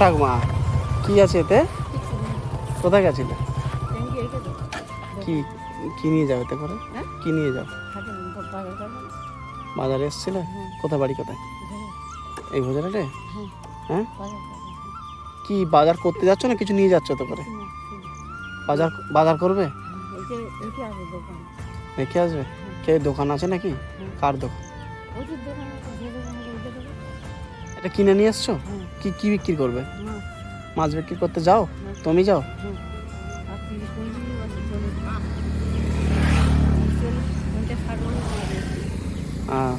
ঠাকুমা কি আছে এতে? কোথায় গেছিলে? কি কি নিয়ে যাও এতে করে? কি নিয়ে যাও? বাজারে এসেছিলে। কোথায়, বাড়ি কোথায়? এই বাজারে হ্যাঁ? কি বাজার করতে যাচ্ছ না কিছু নিয়ে যাচ্ছ তো করে? বাজার বাজার করবে? রেখে আসবে? কে, দোকান আছে নাকি? কার দোকান? এটা কিনে নিয়ে এসছো? কি কি বিক্রি করবে? মাছ বিক্রি করতে যাও? তুমি যাও। হ্যাঁ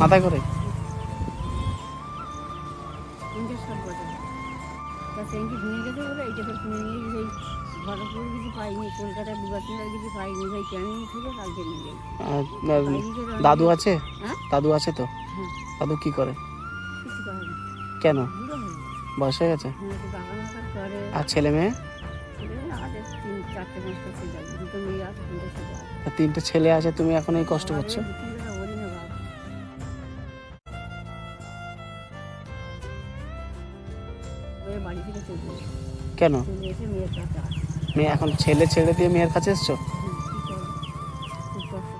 মাথায় করে। দাদু। আছে? হ্যাঁ? দাদু আছে তো? দাদু কি করে? কেন। বয়স হয়ে গেছে? আর ছেলে মেয়ে? তিনটে ছেলে আছে, তুমি এখন এই কষ্ট করছ? কেন? মেয়ে এখন ছেলে ছেড়ে দিয়ে মেয়ের কাছে এসছো?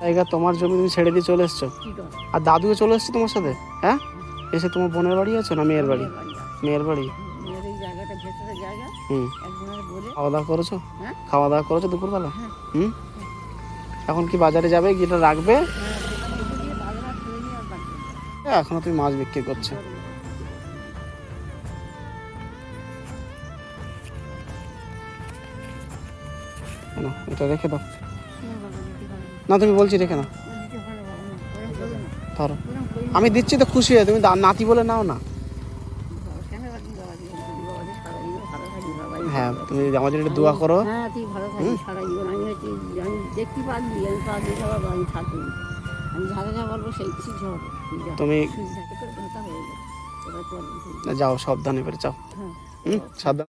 জায়গা তোমার জমি তুমি ছেড়ে দিয়ে চলে এসছো? আর দাদুও চলে এসছে তোমার সাথে? হ্যাঁ? এসে তোমার বোনের বাড়ি আছো না মেয়ের বাড়ি? মেয়ের বাড়ি হুম। খাওয়া দাওয়া করেছ? হ্যাঁ। খাওয়া দাওয়া করেছ দুপুরবেলা? হ্যাঁ। হুম? এখন কি বাজারে যাবে? গিয়েটা রাখবে? হ্যাঁ। এখনও তুমি মাছ বিক্রি করছ। এটা রেখে দাও। না তুমি বলছি রেখে নাও না। ধরো। আমি দিচ্ছি তো খুশি হয়ে তুমি নাতি বলে নাও না। হ্যাঁ তুমি আমার জন্য একটু দোয়া করো। হ্যাঁ তুই ভালো থাকিস সারা জীবন। আমি হচ্ছে আমি দেখতে পারবি আমি পারবি বাবা আমি থাকবি আমি যাকে যা বলব সেই কিছু হবে তুমি। যাও সাবধানে করে যাও। হ্যাঁ। হুম? সাবধান